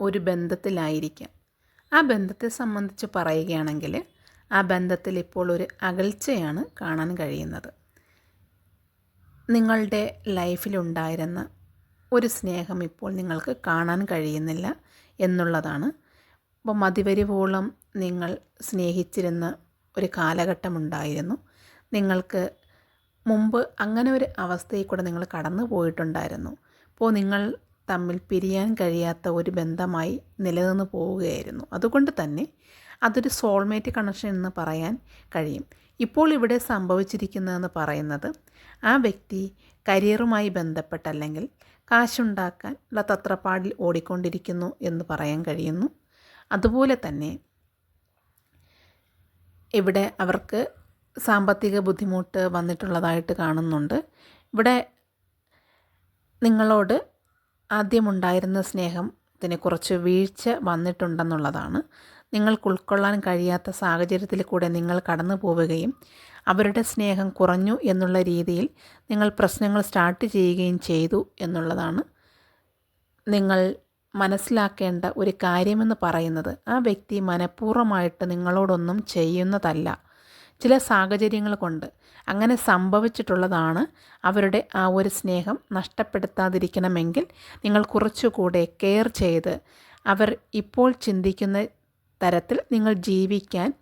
ഒരു ബന്ധത്തിലായിരിക്കാം. ആ ബന്ധത്തെ സംബന്ധിച്ച് പറയുകയാണെങ്കിൽ ആ ബന്ധത്തിൽ ഇപ്പോൾ ഒരു അകൽച്ചയാണ് കാണാൻ കഴിയുന്നത്. നിങ്ങളുടെ ലൈഫിലുണ്ടായിരുന്ന ഒരു സ്നേഹം ഇപ്പോൾ നിങ്ങൾക്ക് കാണാൻ കഴിയുന്നില്ല എന്നുള്ളതാണ്. അപ്പോൾ മതിവരുവോളം നിങ്ങൾ സ്നേഹിച്ചിരുന്ന ഒരു കാലഘട്ടമുണ്ടായിരുന്നു നിങ്ങൾക്ക് മുമ്പ് അങ്ങനെ ഒരു അവസ്ഥയിൽ കൂടെ നിങ്ങൾ കടന്നു പോയിട്ടുണ്ടായിരുന്നു അപ്പോൾ നിങ്ങൾ തമ്മിൽ പിരിയാൻ കഴിയാത്ത ഒരു ബന്ധമായി നിലനിന്ന് പോവുകയായിരുന്നു. അതുകൊണ്ട് തന്നെ അതൊരു സോൾമേറ്റ് കണക്ഷൻ എന്ന് പറയാൻ കഴിയും. ഇപ്പോൾ ഇവിടെ സംഭവിച്ചിരിക്കുന്നതെന്ന് പറയുന്നത് ആ വ്യക്തി കരിയറുമായി ബന്ധപ്പെട്ടല്ലെങ്കിൽ കാശുണ്ടാക്കാൻ ഉള്ള തത്രപ്പാടിൽ ഓടിക്കൊണ്ടിരിക്കുന്നു എന്ന് പറയാൻ കഴിയുന്നു. അതുപോലെ തന്നെ ഇവിടെ അവർക്ക് സാമ്പത്തിക ബുദ്ധിമുട്ട് വന്നിട്ടുള്ളതായിട്ട് കാണുന്നുണ്ട്. ഇവിടെ നിങ്ങളോട് ആദ്യമുണ്ടായിരുന്ന സ്നേഹത്തിന് കുറച്ച് വീഴ്ച വന്നിട്ടുണ്ടെന്നുള്ളതാണ്. നിങ്ങൾക്ക് ഉൾക്കൊള്ളാൻ കഴിയാത്ത സാഹചര്യത്തിൽ കൂടെ നിങ്ങൾ കടന്നു പോവുകയും അവരുടെ സ്നേഹം കുറഞ്ഞു എന്നുള്ള രീതിയിൽ നിങ്ങൾ പ്രശ്നങ്ങൾ സ്റ്റാർട്ട് ചെയ്യുകയും ചെയ്തു എന്നുള്ളതാണ്. നിങ്ങൾ മനസ്സിലാക്കേണ്ട ഒരു കാര്യമെന്ന് പറയുന്നത് ആ വ്യക്തി മനഃപൂർവമായിട്ട് നിങ്ങളോടൊന്നും ചെയ്യുന്നതല്ല. ചില സാഹചര്യങ്ങൾ കൊണ്ട് അങ്ങനെ സംഭവിച്ചിട്ടുള്ളതാണ് അവരുടെ ആ ഒരു സ്നേഹം നഷ്ടപ്പെടുത്താതിരിക്കണമെങ്കിൽ നിങ്ങൾ കുറച്ചുകൂടെ കെയർ ചെയ്ത് അവർ ഇപ്പോൾ ചിന്തിക്കുന്ന തരത്തിൽ നിങ്ങൾ ജീവിക്കാൻ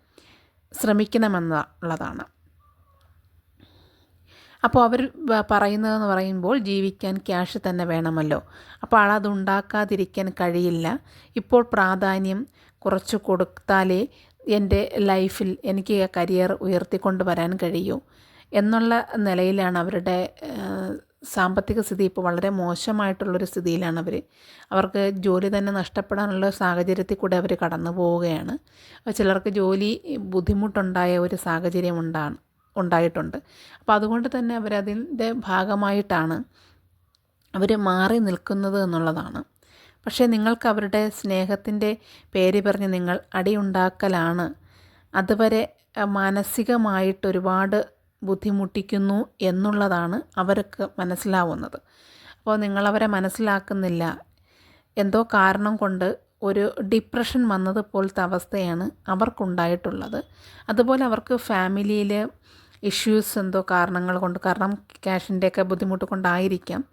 ശ്രമിക്കണമെന്നുള്ളതാണ്. അപ്പോൾ അവർ പറയുന്നതെന്ന് പറയുമ്പോൾ ജീവിക്കാൻ ക്യാഷ് തന്നെ വേണമല്ലോ. അപ്പോൾ ആളത് ഉണ്ടാക്കാതിരിക്കാൻ കഴിയില്ല. ഇപ്പോൾ പ്രാധാന്യം കുറച്ച് കൊടുത്താലേ എന്റെ ലൈഫിൽ എനിക്ക് കരിയർ ഉയർത്തിക്കൊണ്ട് വരാൻ കഴിയൂ എന്നുള്ള നിലയിലാണ് അവരുടെ സാമ്പത്തിക സ്ഥിതി ഇപ്പോൾ വളരെ മോശമായിട്ടുള്ളൊരു സ്ഥിതിയിലാണ് അവർ. അവർക്ക് ജോലി തന്നെ നഷ്ടപ്പെടാനുള്ള സാഹചര്യത്തിൽ കൂടെ അവർ കടന്നു പോവുകയാണ്. ചിലർക്ക് ജോലി ബുദ്ധിമുട്ടുണ്ടായ ഒരു സാഹചര്യം ഉണ്ടാണ് ഉണ്ടായിട്ടുണ്ട്. അപ്പോൾ അതുകൊണ്ട് തന്നെ അവരതിന്റെ ഭാഗമായിട്ടാണ് അവർ മാറി നിൽക്കുന്നത് എന്നുള്ളതാണ്. പക്ഷേ നിങ്ങൾക്ക് അവരുടെ സ്നേഹത്തിന്റെ പേര് പറഞ്ഞ് നിങ്ങൾ അടിയുണ്ടാക്കലാണ്. അതുവരെ മാനസികമായിട്ട് ഒരുപാട് ബുദ്ധിമുട്ടിക്കുന്നു എന്നുള്ളതാണ് അവർക്ക് മനസ്സിലാവുന്നത്. അപ്പോൾ നിങ്ങളവരെ മനസ്സിലാക്കുന്നില്ല. എന്തോ കാരണം കൊണ്ട് ഒരു ഡിപ്രഷൻ വന്നതുപോലത്തെ അവസ്ഥയാണ് അവർക്കുണ്ടായിട്ടുള്ളത്. അതുപോലെ അവർക്ക് ഫാമിലിയിൽ ഇഷ്യൂസ് എന്തോ കാരണങ്ങൾ കൊണ്ട് കാരണം ക്യാഷിന്റെയൊക്കെ ബുദ്ധിമുട്ട് കൊണ്ടായിരിക്കാം.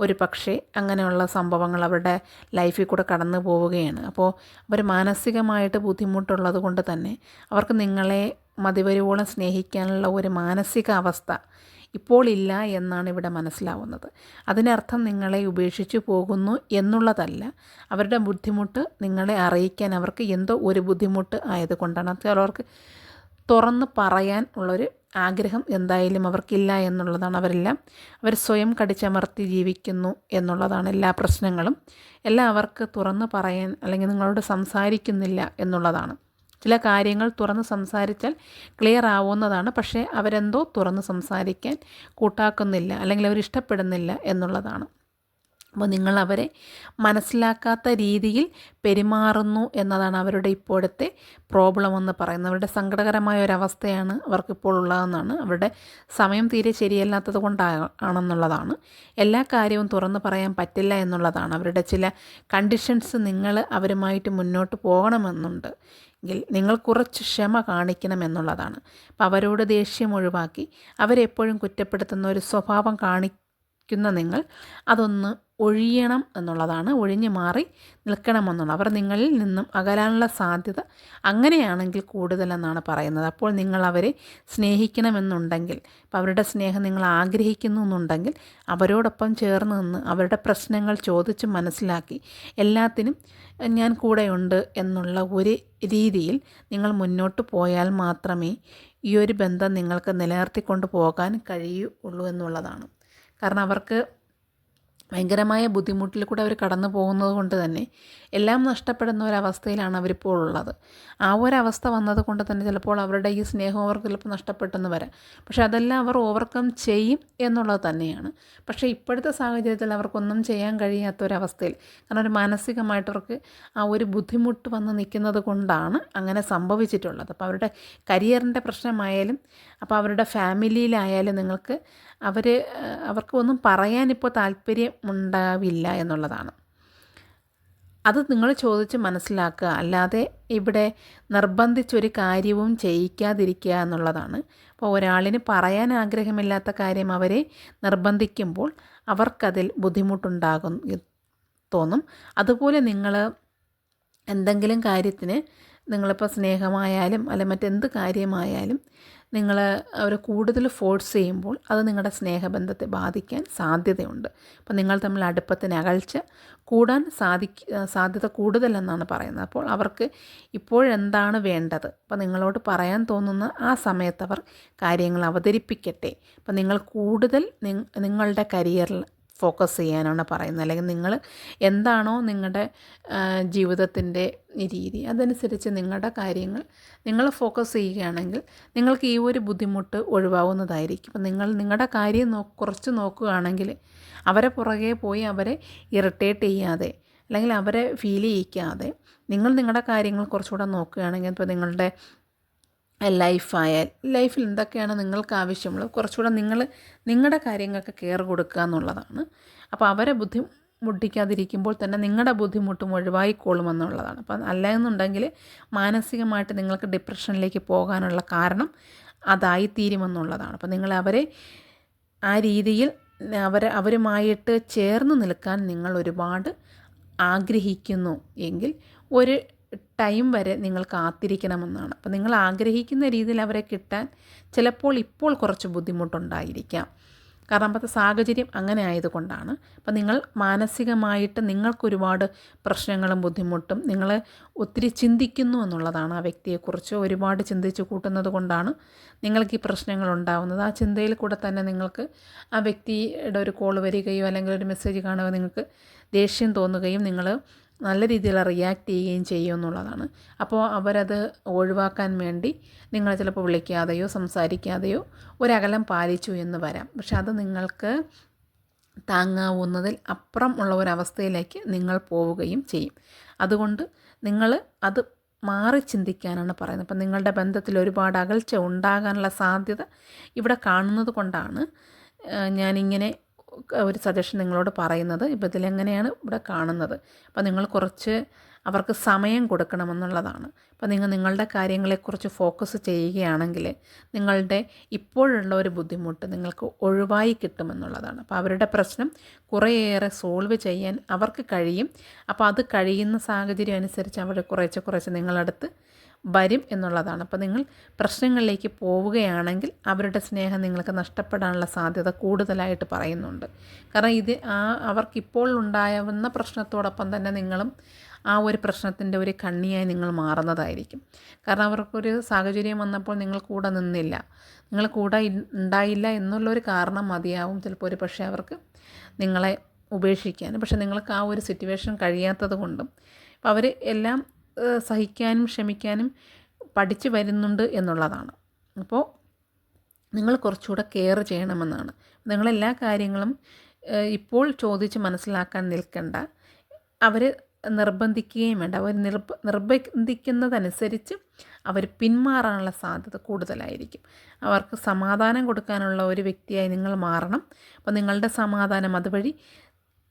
ഒരു പക്ഷേ അങ്ങനെയുള്ള സംഭവങ്ങൾ അവരുടെ ലൈഫിൽ കൂടെ കടന്നു പോവുകയാണ്. അപ്പോൾ അവർ മാനസികമായിട്ട് ബുദ്ധിമുട്ടുള്ളത് കൊണ്ട് തന്നെ അവർക്ക് നിങ്ങളെ മതിവരുവോളം സ്നേഹിക്കാനുള്ള ഒരു മാനസിക അവസ്ഥ ഇപ്പോൾ ഇല്ല എന്നാണ് ഇവിടെ മനസ്സിലാവുന്നത്. അതിനർത്ഥം നിങ്ങളെ ഉപേക്ഷിച്ചു പോകുന്നു എന്നുള്ളതല്ല അവരുടെ ബുദ്ധിമുട്ട് നിങ്ങളെ അറിയിക്കാൻ അവർക്ക് എന്തോ ഒരു ബുദ്ധിമുട്ട് ആയതുകൊണ്ടാണ്. ചിലവർക്ക് തുറന്ന് പറയാൻ ഉള്ളൊരു ആഗ്രഹം എന്തായാലും അവർക്കില്ല എന്നുള്ളതാണ് അവരെല്ലാം. അവർ സ്വയം കടിച്ചമർത്തി ജീവിക്കുന്നു എന്നുള്ളതാണ് എല്ലാ പ്രശ്നങ്ങളും. എല്ലാം അവർക്ക് തുറന്ന് പറയാൻ അല്ലെങ്കിൽ നിങ്ങളോട് സംസാരിക്കുന്നില്ല എന്നുള്ളതാണ്. ചില കാര്യങ്ങൾ തുറന്ന് സംസാരിച്ചാൽ ക്ലിയർ ആവുന്നതാണ്. പക്ഷേ അവരെന്തോ തുറന്ന് സംസാരിക്കാൻ കൂട്ടാക്കുന്നില്ല അല്ലെങ്കിൽ അവർ ഇഷ്ടപ്പെടുന്നില്ല എന്നുള്ളതാണ്. അപ്പോൾ നിങ്ങൾ അവരെ മനസ്സിലാക്കാത്ത രീതിയിൽ പെരുമാറുന്നു എന്നതാണ് അവരുടെ ഇപ്പോഴത്തെ പ്രോബ്ലം എന്ന് പറയുന്നത്. അവരുടെ സങ്കടകരമായ ഒരവസ്ഥയാണ് അവർക്കിപ്പോൾ ഉള്ളതെന്നാണ്. അവരുടെ സമയം തീരെ ശരിയല്ലാത്തത് കൊണ്ടാണെന്നുള്ളതാണ് എല്ലാ കാര്യവും തുറന്ന് പറയാൻ പറ്റില്ല എന്നുള്ളതാണ്. അവരുടെ ചില കണ്ടീഷൻസ് നിങ്ങൾ അവരുമായിട്ട് മുന്നോട്ട് പോകണമെന്നുണ്ട്. എങ്കിൽ നിങ്ങൾ കുറച്ച് ക്ഷമ കാണിക്കണം എന്നുള്ളതാണ്. അപ്പോൾ അവരോട് ദേഷ്യം ഒഴിവാക്കി അവരെപ്പോഴും കുറ്റപ്പെടുത്തുന്ന ഒരു സ്വഭാവം കാണിക്കുന്ന നിങ്ങൾ അതൊന്ന് ഒഴിയണം എന്നുള്ളതാണ് ഒഴിഞ്ഞു മാറി നിൽക്കണമെന്നുള്ള അവർ നിങ്ങളിൽ നിന്നും അകലാനുള്ള സാധ്യത അങ്ങനെയാണെങ്കിൽ കൂടുതലെന്നാണ് പറയുന്നത്. അപ്പോൾ നിങ്ങൾ അവരെ സ്നേഹിക്കണമെന്നുണ്ടെങ്കിൽ അപ്പം അവരുടെ സ്നേഹം നിങ്ങൾ ആഗ്രഹിക്കുന്നു എന്നുണ്ടെങ്കിൽ അവരോടൊപ്പം ചേർന്ന് നിന്ന് അവരുടെ പ്രശ്നങ്ങൾ ചോദിച്ച് മനസ്സിലാക്കി എല്ലാത്തിനും ഞാൻ കൂടെയുണ്ട് എന്നുള്ള ഒരു രീതിയിൽ നിങ്ങൾ മുന്നോട്ട് പോയാൽ മാത്രമേ ഈ ഒരു ബന്ധം നിങ്ങൾക്ക് നിലനിർത്തിക്കൊണ്ട് പോകാൻ കഴിയുള്ളൂ എന്നുള്ളതാണ്. കാരണം അവർക്ക് ഭയങ്കരമായ ബുദ്ധിമുട്ടിൽ കൂടെ അവർ കടന്നു പോകുന്നത് കൊണ്ട് തന്നെ എല്ലാം നഷ്ടപ്പെടുന്ന ഒരവസ്ഥയിലാണ് അവരിപ്പോൾ ഉള്ളത്. ആ ഒരവസ്ഥ വന്നത് കൊണ്ട് തന്നെ ചിലപ്പോൾ അവരുടെ ഈ സ്നേഹം അവർക്ക് ചിലപ്പോൾ നഷ്ടപ്പെട്ടെന്ന് വരാം. പക്ഷേ അതെല്ലാം അവർ ഓവർകം ചെയ്യും എന്നുള്ളത് തന്നെയാണ്. പക്ഷേ ഇപ്പോഴത്തെ സാഹചര്യത്തിൽ അവർക്കൊന്നും ചെയ്യാൻ കഴിയാത്ത ഒരവസ്ഥയിൽ കാരണം ഒരു മാനസികമായിട്ട് അവർക്ക് ആ ഒരു ബുദ്ധിമുട്ട് വന്ന് നിൽക്കുന്നത് കൊണ്ടാണ് അങ്ങനെ സംഭവിച്ചിട്ടുള്ളത്. അപ്പോൾ അവരുടെ കരിയറിന്റെ പ്രശ്നമായാലും അപ്പോൾ അവരുടെ ഫാമിലിയിലായാലും നിങ്ങൾക്ക് അവർ അവർക്ക് ഒന്നും പറയാനിപ്പോൾ താല്പര്യം ഉണ്ടാവില്ല എന്നുള്ളതാണ്. അത് നിങ്ങൾ ചോദിച്ച് മനസ്സിലാക്കുക. അല്ലാതെ ഇവിടെ നിർബന്ധിച്ചൊരു കാര്യവും ചെയ്യിക്കാതിരിക്കുക എന്നുള്ളതാണ്. അപ്പോൾ ഒരാളിന് പറയാൻ ആഗ്രഹമില്ലാത്ത കാര്യം അവരെ നിർബന്ധിക്കുമ്പോൾ അവർക്കതിൽ ബുദ്ധിമുട്ടുണ്ടാകും തോന്നും. അതുപോലെ നിങ്ങൾ എന്തെങ്കിലും കാര്യത്തിന് നിങ്ങളിപ്പോൾ സ്നേഹമായാലും അല്ല മറ്റെന്ത് കാര്യമായാലും നിങ്ങൾ അവർ കൂടുതൽ ഫോഴ്സ് ചെയ്യുമ്പോൾ അത് നിങ്ങളുടെ സ്നേഹബന്ധത്തെ ബാധിക്കാൻ സാധ്യതയുണ്ട്. അപ്പോൾ നിങ്ങൾ തമ്മിൽ അടുപ്പത്തിന് അകൽച്ച കൂടാൻ സാധിക്ക സാധ്യത കൂടുതലെന്നാണ് പറയുന്നത്. അപ്പോൾ അവർക്ക് ഇപ്പോഴെന്താണ് വേണ്ടത്? അപ്പോൾ നിങ്ങളോട് പറയാൻ തോന്നുന്ന ആ സമയത്ത് അവർ കാര്യങ്ങൾ അവതരിപ്പിക്കട്ടെ. അപ്പോൾ നിങ്ങൾ കൂടുതൽ നിങ്ങളുടെ കരിയറിൽ ഫോക്കസ് ചെയ്യാനാണ് പറയുന്നത്. അല്ലെങ്കിൽ നിങ്ങൾ എന്താണോ നിങ്ങളുടെ ജീവിതത്തിന്റെ രീതി അതനുസരിച്ച് നിങ്ങളുടെ കാര്യങ്ങൾ നിങ്ങൾ ഫോക്കസ് ചെയ്യുകയാണെങ്കിൽ നിങ്ങൾക്ക് ഈ ഒരു ബുദ്ധിമുട്ട് ഒഴിവാവുന്നതായിരിക്കും. അപ്പം നിങ്ങൾ നിങ്ങളുടെ കാര്യം നോ കുറച്ച് നോക്കുകയാണെങ്കിൽ അവരെ പുറകെ പോയി അവരെ ഇറിറ്റേറ്റ് ചെയ്യാതെ അല്ലെങ്കിൽ അവരെ ഫീൽ ചെയ്യിക്കാതെ നിങ്ങൾ നിങ്ങളുടെ കാര്യങ്ങൾ കുറച്ചുകൂടെ നോക്കുകയാണെങ്കിൽ ഇപ്പോൾ നിങ്ങളുടെ ലൈഫായാൽ ലൈഫിൽ എന്തൊക്കെയാണ് നിങ്ങൾക്ക് ആവശ്യമുള്ളത് കുറച്ചുകൂടെ നിങ്ങൾ നിങ്ങളുടെ കാര്യങ്ങൾക്ക് കെയർ കൊടുക്കുക എന്നുള്ളതാണ്. അപ്പോൾ അവരെ ബുദ്ധി മുട്ടിക്കാതിരിക്കുമ്പോൾ തന്നെ നിങ്ങളുടെ ബുദ്ധിമുട്ടും ഒഴിവായിക്കോളുമെന്നുള്ളതാണ്. അപ്പം അല്ല എന്നുണ്ടെങ്കിൽ മാനസികമായിട്ട് നിങ്ങൾക്ക് ഡിപ്രഷനിലേക്ക് പോകാനുള്ള കാരണം അതായിത്തീരുമെന്നുള്ളതാണ്. അപ്പം നിങ്ങൾ അവരെ ആ രീതിയിൽ അവരെ അവരുമായിട്ട് ചേർന്ന് നിൽക്കാൻ നിങ്ങൾ ഒരുപാട് ആഗ്രഹിക്കുന്നു എങ്കിൽ ഒരു ടൈം വരെ നിങ്ങൾ കാത്തിരിക്കണമെന്നാണ്. അപ്പോൾ നിങ്ങൾ ആഗ്രഹിക്കുന്ന രീതിയിൽ അവരെ കിട്ടാൻ ചിലപ്പോൾ ഇപ്പോൾ കുറച്ച് ബുദ്ധിമുട്ടുണ്ടായിരിക്കാം. കാരണം അപ്പോഴത്തെ സാഹചര്യം അങ്ങനെ ആയതുകൊണ്ടാണ്. അപ്പം നിങ്ങൾ മാനസികമായിട്ട് നിങ്ങൾക്കൊരുപാട് പ്രശ്നങ്ങളും ബുദ്ധിമുട്ടും നിങ്ങൾ ഒത്തിരി ചിന്തിക്കുന്നു എന്നുള്ളതാണ് ആ വ്യക്തിയെക്കുറിച്ച് ഒരുപാട് ചിന്തിച്ച് കൂട്ടുന്നത് കൊണ്ടാണ് നിങ്ങൾക്ക് ഈ പ്രശ്നങ്ങൾ ഉണ്ടാകുന്നത് ആ ചിന്തയിൽ കൂടെ തന്നെ നിങ്ങൾക്ക് ആ വ്യക്തിയുടെ ഒരു കോൾ വരികയോ അല്ലെങ്കിൽ ഒരു മെസ്സേജ് കാണുകയോ നിങ്ങൾക്ക് ദേഷ്യം തോന്നുകയും നിങ്ങൾ നല്ല രീതിയിൽ റിയാക്ട് ചെയ്യുകയും ചെയ്യും എന്നുള്ളതാണ്. അപ്പോൾ അവരത് ഒഴിവാക്കാൻ വേണ്ടി നിങ്ങൾ ചിലപ്പോൾ വിളിക്കാതെയോ സംസാരിക്കാതെയോ ഒരകലം പാലിച്ചു എന്ന് വരാം. പക്ഷെ അത് നിങ്ങൾക്ക് താങ്ങാവുന്നതിൽ അപ്പുറം ഉള്ള ഒരവസ്ഥയിലേക്ക് നിങ്ങൾ പോവുകയും ചെയ്യും. അതുകൊണ്ട് നിങ്ങൾ അത് മാറി ചിന്തിക്കാനാണ് പറയുന്നത്. അപ്പം നിങ്ങളുടെ ബന്ധത്തിൽ ഒരുപാട് അകൽച്ച ഉണ്ടാകാനുള്ള സാധ്യത ഇവിടെ കാണുന്നത് കൊണ്ടാണ് ഞാനിങ്ങനെ ഒരു സജഷൻ നിങ്ങളോട് പറയുന്നത് ഇപ്പോൾ ഇതിലെങ്ങനെയാണ് ഇവിടെ കാണുന്നത്? അപ്പോൾ നിങ്ങൾ കുറച്ച് അവർക്ക് സമയം കൊടുക്കണമെന്നുള്ളതാണ്. അപ്പോൾ നിങ്ങൾ നിങ്ങളുടെ കാര്യങ്ങളെക്കുറിച്ച് ഫോക്കസ് ചെയ്യുകയാണെങ്കിൽ നിങ്ങളുടെ ഇപ്പോഴുള്ള ഒരു ബുദ്ധിമുട്ട് നിങ്ങൾക്ക് ഒഴിവായി കിട്ടുമെന്നുള്ളതാണ്. അപ്പോൾ അവരുടെ പ്രശ്നം കുറേയേറെ സോൾവ് ചെയ്യാൻ അവർക്ക് കഴിയും. അപ്പോൾ അത് കഴിയുന്ന സാഹചര്യം അനുസരിച്ച് അവർ കുറേശ്ശെ കുറച്ച് നിങ്ങളടുത്ത് വരും എന്നുള്ളതാണ്. അപ്പോൾ നിങ്ങൾ പ്രശ്നങ്ങളിലേക്ക് പോവുകയാണെങ്കിൽ അവരുടെ സ്നേഹം നിങ്ങൾക്ക് നഷ്ടപ്പെടാനുള്ള സാധ്യത കൂടുതലായിട്ട് പറയുന്നുണ്ട്. കാരണം ഇത് ആ അവർക്കിപ്പോൾ ഉണ്ടാവുന്ന പ്രശ്നത്തോടൊപ്പം തന്നെ നിങ്ങളും ആ ഒരു പ്രശ്നത്തിന്റെ ഒരു കണ്ണിയായി നിങ്ങൾ മാറുന്നതായിരിക്കും. കാരണം അവർക്കൊരു സാഹചര്യം വന്നപ്പോൾ നിങ്ങൾ കൂടെ നിന്നില്ല. നിങ്ങൾ കൂടെ ഉണ്ടായില്ല എന്നുള്ളൊരു കാരണം മതിയാവും ചിലപ്പോൾ ഒരു പക്ഷേ അവർക്ക് നിങ്ങളെ ഉപേക്ഷിക്കാൻ. പക്ഷെ നിങ്ങൾക്ക് ആ ഒരു സിറ്റുവേഷൻ കഴിയാത്തത് കൊണ്ടും അപ്പോൾ അവർ എല്ലാം സഹിക്കാനും ക്ഷമിക്കാനും പഠിച്ചു വരുന്നുണ്ട് എന്നുള്ളതാണ്. അപ്പോൾ നിങ്ങൾ കുറച്ചുകൂടെ കെയർ ചെയ്യണമെന്നാണ്. നിങ്ങളെല്ലാ കാര്യങ്ങളും ഇപ്പോൾ ചോദിച്ച് മനസ്സിലാക്കാൻ നിൽക്കണ്ട. അവർ നിർബന്ധിക്കുകയും വേണ്ട. അവർ നിർബ നിർബന്ധിക്കുന്നതനുസരിച്ച് അവർ പിന്മാറാനുള്ള സാധ്യത കൂടുതലായിരിക്കും. അവർക്ക് സമാധാനം കൊടുക്കാനുള്ള ഒരു വ്യക്തിയായി നിങ്ങൾ മാറണം. അപ്പോൾ നിങ്ങളുടെ സമാധാനം അതുവഴി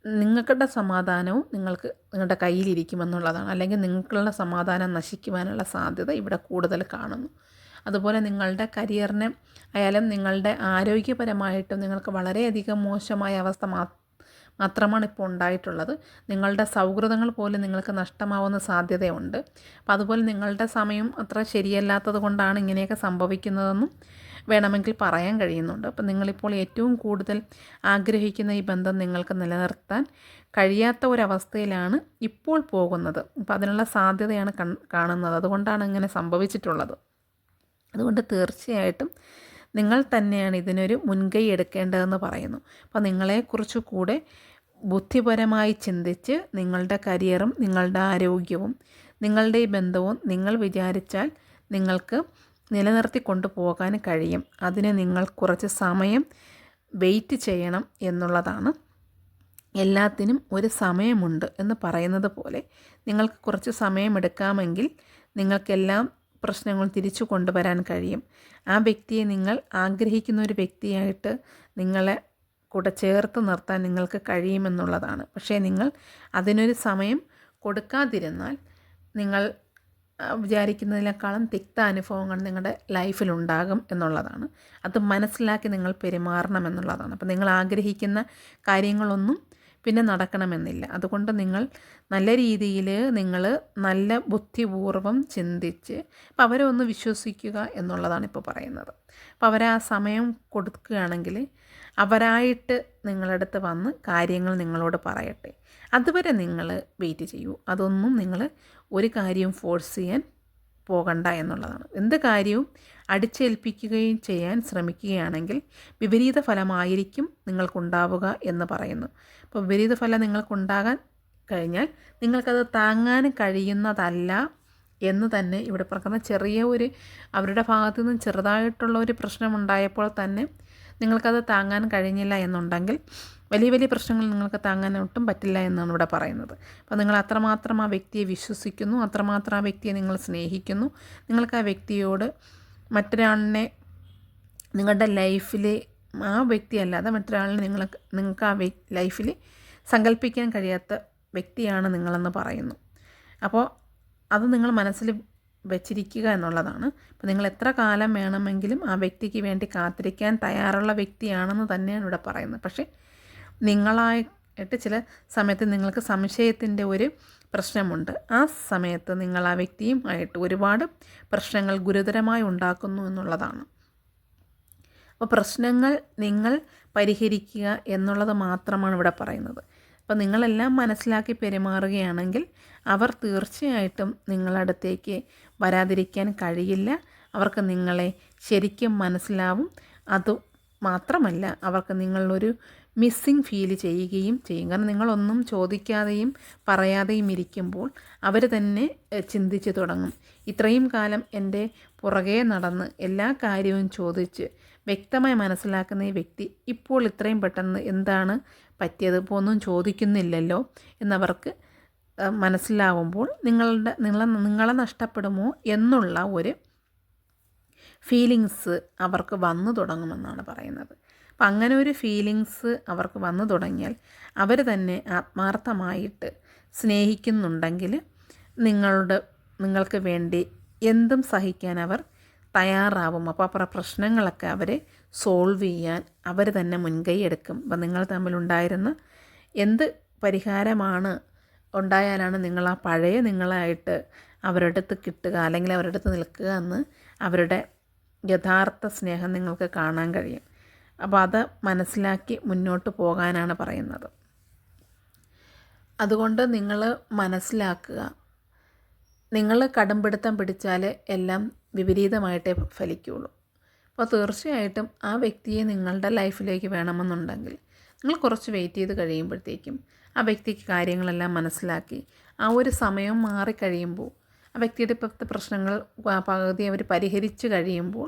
നിങ്ങളുടെ സമാധാനവും നിങ്ങൾക്ക് നിങ്ങളുടെ കയ്യിലിരിക്കുമെന്നുള്ളതാണ്. അല്ലെങ്കിൽ നിങ്ങൾക്കുള്ള സമാധാനം നശിക്കുവാനുള്ള സാധ്യത ഇവിടെ കൂടുതൽ കാണുന്നു. അതുപോലെ നിങ്ങളുടെ കരിയറിനെ ആയാലും നിങ്ങളുടെ ആരോഗ്യപരമായിട്ടും നിങ്ങൾക്ക് വളരെയധികം മോശമായ അവസ്ഥ മാത്രമാണ് ഇപ്പോൾ ഉണ്ടായിട്ടുള്ളത്. നിങ്ങളുടെ സൗഹൃദങ്ങൾ പോലും നിങ്ങൾക്ക് നഷ്ടമാവുന്ന സാധ്യതയുണ്ട്. അപ്പോൾ അതുപോലെ നിങ്ങളുടെ സമയം അത്ര ശരിയല്ലാത്തത് കൊണ്ടാണ് ഇങ്ങനെയൊക്കെ സംഭവിക്കുന്നതെന്നും വേണമെങ്കിൽ പറയാൻ കഴിയുന്നുണ്ട്. അപ്പം നിങ്ങളിപ്പോൾ ഏറ്റവും കൂടുതൽ ആഗ്രഹിക്കുന്ന ഈ ബന്ധം നിങ്ങൾക്ക് നിലനിർത്താൻ കഴിയാത്ത ഒരവസ്ഥയിലാണ് ഇപ്പോൾ പോകുന്നത്. അപ്പം അതിനുള്ള സാധ്യതയാണ് കാണുന്നത്. അതുകൊണ്ടാണ് ഇങ്ങനെ സംഭവിച്ചിട്ടുള്ളത്. അതുകൊണ്ട് തീർച്ചയായിട്ടും നിങ്ങൾ തന്നെയാണ് ഇതിനൊരു മുൻകൈ എടുക്കേണ്ടതെന്ന് പറയുന്നു. അപ്പോൾ നിങ്ങളെക്കുറിച്ച് കൂടെ ബുദ്ധിപരമായി ചിന്തിച്ച് നിങ്ങളുടെ കരിയറും നിങ്ങളുടെ ആരോഗ്യവും നിങ്ങളുടെ ഈ ബന്ധവും നിങ്ങൾ വിചാരിച്ചാൽ നിങ്ങൾക്ക് നിലനിർത്തി കൊണ്ടുപോകാൻ കഴിയും. അതിന് നിങ്ങൾ കുറച്ച് സമയം വെയിറ്റ് ചെയ്യണം എന്നുള്ളതാണ്. എല്ലാത്തിനും ഒരു സമയമുണ്ട് എന്ന് പറയുന്നത് പോലെ നിങ്ങൾക്ക് കുറച്ച് സമയമെടുക്കാമെങ്കിൽ നിങ്ങൾക്കെല്ലാം പ്രശ്നങ്ങൾ തിരിച്ചു കൊണ്ടുവരാൻ കഴിയും. ആ വ്യക്തിയെ നിങ്ങൾ ആഗ്രഹിക്കുന്ന ഒരു വ്യക്തിയായിട്ട് നിങ്ങളെ കൂടെ ചേർത്ത് നിർത്താൻ നിങ്ങൾക്ക് കഴിയുമെന്നുള്ളതാണ്. പക്ഷേ നിങ്ങൾ അതിനൊരു സമയം കൊടുക്കാതിരുന്നാൽ നിങ്ങൾ വിചാരിക്കുന്നതിനേക്കാളും തിക്ത അനുഭവങ്ങൾ നിങ്ങളുടെ ലൈഫിലുണ്ടാകും എന്നുള്ളതാണ്. അത് മനസ്സിലാക്കി നിങ്ങൾ പെരുമാറണം എന്നുള്ളതാണ്. അപ്പോൾ നിങ്ങൾ ആഗ്രഹിക്കുന്ന കാര്യങ്ങളൊന്നും പിന്നെ നടക്കണമെന്നില്ല. അതുകൊണ്ട് നിങ്ങൾ നല്ല രീതിയിൽ നിങ്ങൾ നല്ല ബുദ്ധിപൂർവം ചിന്തിച്ച് അപ്പോൾ അവരെ ഒന്ന് വിശ്വസിക്കുക എന്നുള്ളതാണ് ഇപ്പോൾ പറയുന്നത്. അപ്പോൾ ആ സമയം കൊടുക്കുകയാണെങ്കിൽ അവരായിട്ട് നിങ്ങളടുത്ത് വന്ന് കാര്യങ്ങൾ നിങ്ങളോട് പറയട്ടെ. അതുവരെ നിങ്ങൾ വെയിറ്റ് ചെയ്യൂ. അതൊന്നും നിങ്ങൾ ഒരു കാര്യവും ഫോഴ്സ് ചെയ്യാൻ പോകണ്ട എന്നുള്ളതാണ്. എന്ത് കാര്യവും അടിച്ചേൽപ്പിക്കുകയും ചെയ്യാൻ ശ്രമിക്കുകയാണെങ്കിൽ വിപരീത ഫലമായിരിക്കും നിങ്ങൾക്കുണ്ടാവുക എന്ന് പറയുന്നു. അപ്പോൾ വിപരീത ഫലം നിങ്ങൾക്കുണ്ടാകാൻ കഴിഞ്ഞാൽ നിങ്ങൾക്കത് താങ്ങാൻ കഴിയുന്നതല്ല എന്ന് തന്നെ ഇവിടെ പറയുന്ന ചെറിയ ഒരു അവരുടെ ഭാഗത്തു നിന്ന് ചെറുതായിട്ടുള്ള ഒരു പ്രശ്നമുണ്ടായപ്പോൾ തന്നെ നിങ്ങൾക്കത് താങ്ങാൻ കഴിഞ്ഞില്ല എന്നുണ്ടെങ്കിൽ വലിയ വലിയ പ്രശ്നങ്ങൾ നിങ്ങൾക്ക് താങ്ങാൻ ഒട്ടും പറ്റില്ല എന്നാണ് ഇവിടെ പറയുന്നത്. അപ്പോൾ നിങ്ങൾ അത്രമാത്രം ആ വ്യക്തിയെ വിശ്വസിക്കുന്നു അത്രമാത്രം ആ വ്യക്തിയെ നിങ്ങൾ സ്നേഹിക്കുന്നു നിങ്ങൾക്ക് ആ വ്യക്തിയോട് മറ്റൊരാളിനെ നിങ്ങളുടെ ലൈഫിൽ ആ വ്യക്തി അല്ലാതെ മറ്റൊരാളിനെ നിങ്ങൾ നിങ്ങൾക്ക് ആ ലൈഫിൽ സങ്കല്പിക്കാൻ കഴിയാത്ത വ്യക്തിയാണ് നിങ്ങളെന്ന് പറയുന്നു. അപ്പോൾ അത് നിങ്ങൾ മനസ്സിൽ വെച്ചിരിക്കുക എന്നുള്ളതാണ്. അപ്പോൾ നിങ്ങൾ എത്ര കാലം വേണമെങ്കിലും ആ വ്യക്തിക്ക് വേണ്ടി കാത്തിരിക്കാൻ തയ്യാറുള്ള വ്യക്തിയാണെന്ന് തന്നെയാണ് ഇവിടെ പറയുന്നത്. പക്ഷേ നിങ്ങളായിട്ട് ചില സമയത്ത് നിങ്ങൾക്ക് സംശയത്തിന്റെ ഒരു പ്രശ്നമുണ്ട്. ആ സമയത്ത് നിങ്ങൾ ആ വ്യക്തിയുമായിട്ട് ഒരുപാട് പ്രശ്നങ്ങൾ ഗുരുതരമായി ഉണ്ടാക്കുന്നു എന്നുള്ളതാണ്. അപ്പോൾ പ്രശ്നങ്ങൾ നിങ്ങൾ പരിഹരിക്കുക എന്നുള്ളത് മാത്രമാണ് ഇവിടെ പറയുന്നത്. അപ്പോൾ നിങ്ങളെല്ലാം മനസ്സിലാക്കി പെരുമാറുകയാണെങ്കിൽ അവർ തീർച്ചയായിട്ടും നിങ്ങളടുത്തേക്ക് വരാതിരിക്കാൻ കഴിയില്ല. അവർക്ക് നിങ്ങളെ ശരിക്കും മനസ്സിലാവും. അത് മാത്രമല്ല അവർക്ക് നിങ്ങളൊരു മിസ്സിങ് ഫീൽ ചെയ്യുകയും ചെയ്യും. കാരണം നിങ്ങളൊന്നും ചോദിക്കാതെയും പറയാതെയും ഇരിക്കുമ്പോൾ അവർ തന്നെ ചിന്തിച്ച് തുടങ്ങും. ഇത്രയും കാലം എന്റെ പുറകെ നടന്ന് എല്ലാ കാര്യവും ചോദിച്ച് വ്യക്തമായി മനസ്സിലാക്കുന്ന ഈ വ്യക്തി ഇപ്പോൾ ഇത്രയും പെട്ടെന്ന് എന്താണ് പറ്റിയത്? ഇപ്പോൾ ഒന്നും ചോദിക്കുന്നില്ലല്ലോ എന്നവർക്ക് മനസ്സിലാവുമ്പോൾ നിങ്ങളുടെ നിങ്ങളെ നിങ്ങളെ നഷ്ടപ്പെടുമോ എന്നുള്ള ഒരു ഫീലിങ്സ് അവർക്ക് വന്നു തുടങ്ങുമെന്നാണ് പറയുന്നത്. അപ്പം അങ്ങനെ ഒരു ഫീലിങ്സ് അവർക്ക് വന്നു തുടങ്ങിയാൽ അവർ തന്നെ ആത്മാർത്ഥമായിട്ട് സ്നേഹിക്കുന്നുണ്ടെങ്കിൽ നിങ്ങളുടെ നിങ്ങൾക്ക് വേണ്ടി എന്തും സഹിക്കാൻ അവർ തയ്യാറാവും. അപ്പോൾ ആ പ്രശ്നങ്ങളൊക്കെ അവരെ സോൾവ് ചെയ്യാൻ അവർ തന്നെ മുൻകൈ എടുക്കും. അപ്പം നിങ്ങൾ തമ്മിലുണ്ടായിരുന്ന എന്ത് പരിഹാരമാണ് ഉണ്ടായാലാണ് നിങ്ങൾ ആ പഴയ നിങ്ങളായിട്ട് അവരുടെ അടുത്ത് കിട്ടുക അല്ലെങ്കിൽ അവരുടെ അടുത്ത് നിൽക്കുക എന്ന് അവരുടെ യഥാർത്ഥ സ്നേഹം നിങ്ങൾക്ക് കാണാൻ കഴിയും. അപ്പോൾ അത് മനസ്സിലാക്കി മുന്നോട്ട് പോകാനാണ് പറയുന്നത്. അതുകൊണ്ട് നിങ്ങൾ മനസ്സിലാക്കുക. നിങ്ങൾ കടുംപിടുത്തം പിടിച്ചാൽ എല്ലാം വിപരീതമായിട്ടേ ഫലിക്കുകയുള്ളൂ അപ്പോൾ തീർച്ചയായിട്ടും ആ വ്യക്തിയെ നിങ്ങളുടെ ലൈഫിലേക്ക് വേണമെന്നുണ്ടെങ്കിൽ നിങ്ങൾ കുറച്ച് വെയിറ്റ് ചെയ്ത് കഴിയുമ്പോഴത്തേക്കും ആ വ്യക്തിക്ക് കാര്യങ്ങളെല്ലാം മനസ്സിലാക്കി ആ ഒരു സമയം മാറിക്കഴിയുമ്പോൾ ആ വ്യക്തിയുടെ ഇപ്പോഴത്തെ പ്രശ്നങ്ങൾ പകുതി അവർ പരിഹരിച്ച് കഴിയുമ്പോൾ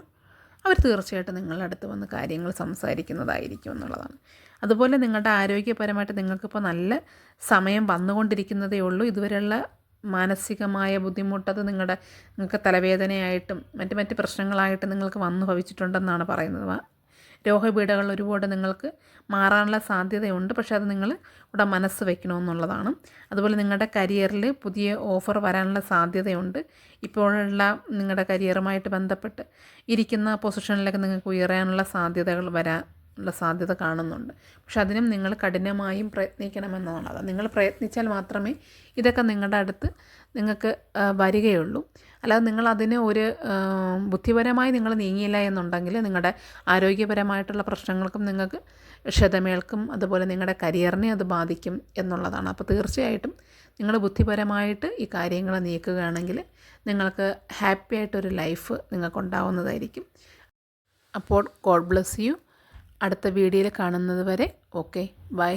അവർ തീർച്ചയായിട്ടും നിങ്ങളുടെ അടുത്ത് വന്ന് കാര്യങ്ങൾ സംസാരിക്കുന്നതായിരിക്കും എന്നുള്ളതാണ്. അതുപോലെ നിങ്ങളുടെ ആരോഗ്യപരമായിട്ട് നിങ്ങൾക്കിപ്പോൾ നല്ല സമയം വന്നുകൊണ്ടിരിക്കുന്നതേ ഉള്ളൂ. ഇതുവരെയുള്ള മാനസികമായ ബുദ്ധിമുട്ടത് നിങ്ങളുടെ നിങ്ങൾക്ക് തലവേദനയായിട്ടും മറ്റ് മറ്റ് പ്രശ്നങ്ങളായിട്ട് നിങ്ങൾക്ക് വന്നു ഭവിച്ചിട്ടുണ്ടെന്നാണ് പറയുന്നത്. രോഗപീഠകൾ ഒരുപാട് നിങ്ങൾക്ക് മാറാനുള്ള സാധ്യതയുണ്ട്. പക്ഷേ അത് നിങ്ങൾ ഇവിടെ മനസ്സ് വെക്കണമെന്നുള്ളതാണ്. അതുപോലെ നിങ്ങളുടെ കരിയറിൽ പുതിയ ഓഫർ വരാനുള്ള സാധ്യതയുണ്ട്. ഇപ്പോഴുള്ള നിങ്ങളുടെ കരിയറുമായിട്ട് ബന്ധപ്പെട്ട് ഇരിക്കുന്ന പൊസിഷനിലൊക്കെ നിങ്ങൾക്ക് ഉയരാനുള്ള സാധ്യതകൾ വരാൻ ഉള്ള സാധ്യത കാണുന്നുണ്ട്. പക്ഷെ അതിനും നിങ്ങൾ കഠിനമായും പ്രയത്നിക്കണമെന്നതാണ് അത് നിങ്ങൾ പ്രയത്നിച്ചാൽ മാത്രമേ ഇതൊക്കെ നിങ്ങളുടെ അടുത്ത് നിങ്ങൾക്ക് വരികയുള്ളൂ. അല്ലാതെ നിങ്ങളതിന് ഒരു ബുദ്ധിപരമായി നിങ്ങൾ നീങ്ങിയില്ല എന്നുണ്ടെങ്കിൽ നിങ്ങളുടെ ആരോഗ്യപരമായിട്ടുള്ള പ്രശ്നങ്ങൾക്കും നിങ്ങൾക്ക് ക്ഷതമേൽക്കും അതുപോലെ നിങ്ങളുടെ കരിയറിനെ അത് ബാധിക്കും എന്നുള്ളതാണ്. അപ്പോൾ തീർച്ചയായിട്ടും നിങ്ങൾ ബുദ്ധിപരമായിട്ട് ഈ കാര്യങ്ങൾ നീക്കുകയാണെങ്കിൽ നിങ്ങൾക്ക് ഹാപ്പി ആയിട്ടൊരു ലൈഫ് നിങ്ങൾക്കുണ്ടാവുന്നതായിരിക്കും. അപ്പോൾ ഗോഡ് ബ്ലെസ് യു. അടുത്ത വീഡിയോയിൽ കാണുന്നത് വരെ ഓക്കെ ബൈ.